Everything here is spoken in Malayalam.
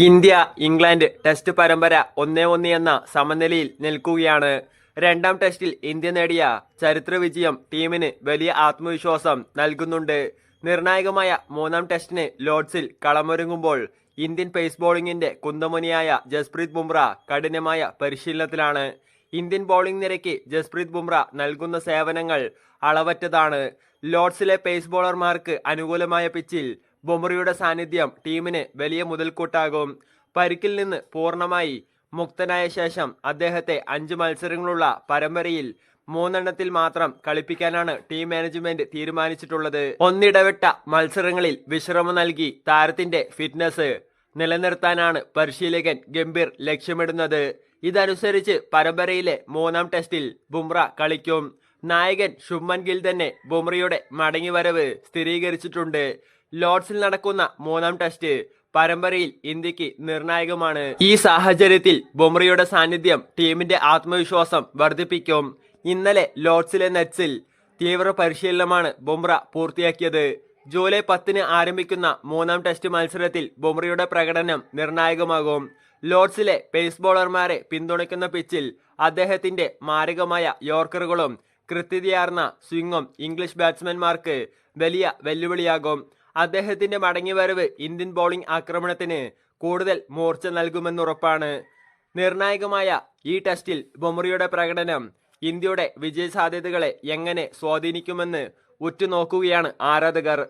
ഇന്ത്യ ഇംഗ്ലണ്ട് ടെസ്റ്റ് പരമ്പര ഒന്നേ ഒന്ന് എന്ന സമനിലയിൽ നിൽക്കുകയാണ്. രണ്ടാം ടെസ്റ്റിൽ ഇന്ത്യ നേടിയ ചരിത്ര വിജയം ടീമിന് വലിയ ആത്മവിശ്വാസം നൽകുന്നുണ്ട്. നിർണായകമായ മൂന്നാം ടെസ്റ്റിന് ലോഡ്സിൽ കളമൊരുങ്ങുമ്പോൾ ഇന്ത്യൻ പേസ് ബോളിംഗിന്റെ കുന്തമുനിയായ ജസ്പ്രീത് ബുംറ കഠിനമായ പരിശീലനത്തിലാണ്. ഇന്ത്യൻ ബോളിംഗ് നിരയ്ക്ക് ജസ്പ്രീത് ബുംറ നൽകുന്ന സേവനങ്ങൾ അളവറ്റതാണ്. ലോഡ്സിലെ പേസ് ബോളർമാർക്ക് അനുകൂലമായ പിച്ചിൽ ബുംറയുടെ സാന്നിധ്യം ടീമിന് വലിയ മുതൽക്കൂട്ടാകും. പരിക്കിൽ നിന്ന് പൂർണമായി മുക്തനായ ശേഷം അദ്ദേഹത്തെ അഞ്ച് മത്സരങ്ങളുള്ള പരമ്പരയിൽ മൂന്നെണ്ണത്തിൽ മാത്രം കളിപ്പിക്കാനാണ് ടീം മാനേജ്മെന്റ് തീരുമാനിച്ചിട്ടുള്ളത്. ഒന്നിടവിട്ട മത്സരങ്ങളിൽ വിശ്രമം നൽകി താരത്തിന്റെ ഫിറ്റ്നസ് നിലനിർത്താനാണ് പരിശീലകൻ ഗംഭീർ ലക്ഷ്യമിടുന്നത്. ഇതനുസരിച്ച് പരമ്പരയിലെ മൂന്നാം ടെസ്റ്റിൽ ബുംറ കളിക്കും. നായകൻ ശുഭ്മൻ ഗിൽ തന്നെ ബുംറയുടെ മടങ്ങിവരവ് സ്ഥിരീകരിച്ചിട്ടുണ്ട്. ലോർഡ്സിൽ നടക്കുന്ന മൂന്നാം ടെസ്റ്റ് പരമ്പരയിൽ ഇന്ത്യയ്ക്ക് നിർണായകമാണ്. ഈ സാഹചര്യത്തിൽ ബുംറയുടെ സാന്നിധ്യം ടീമിന്റെ ആത്മവിശ്വാസം വർദ്ധിപ്പിക്കും. ഇന്നലെ ലോർഡ്സിലെ നെറ്റ്സിൽ തീവ്ര പരിശീലനമാണ് ബുംറ പൂർത്തിയാക്കിയത്. ജൂലൈ പത്തിന് ആരംഭിക്കുന്ന മൂന്നാം ടെസ്റ്റ് മത്സരത്തിൽ ബുംറയുടെ പ്രകടനം നിർണായകമാകും. ലോർഡ്സിലെ പേസ് ബോളർമാരെ പിന്തുണയ്ക്കുന്ന പിച്ചിൽ അദ്ദേഹത്തിന്റെ മാരകമായ യോർക്കറുകളും കൃത്യതയാർന്ന സ്വിങ്ങും ഇംഗ്ലീഷ് ബാറ്റ്സ്മാൻമാർക്ക് വലിയ വെല്ലുവിളിയാകും. അദ്ദേഹത്തിന്റെ മടങ്ങിവരവ് ഇന്ത്യൻ ബോളിംഗ് ആക്രമണത്തിന് കൂടുതൽ മൂർച്ച നൽകുമെന്നുറപ്പാണ്. നിർണായകമായ ഈ ടെസ്റ്റിൽ ബൊമറിയുടെ പ്രകടനം ഇന്ത്യയുടെ വിജയ സാധ്യതകളെ എങ്ങനെ സ്വാധീനിക്കുമെന്ന് ഉറ്റുനോക്കുകയാണ് ആരാധകർ.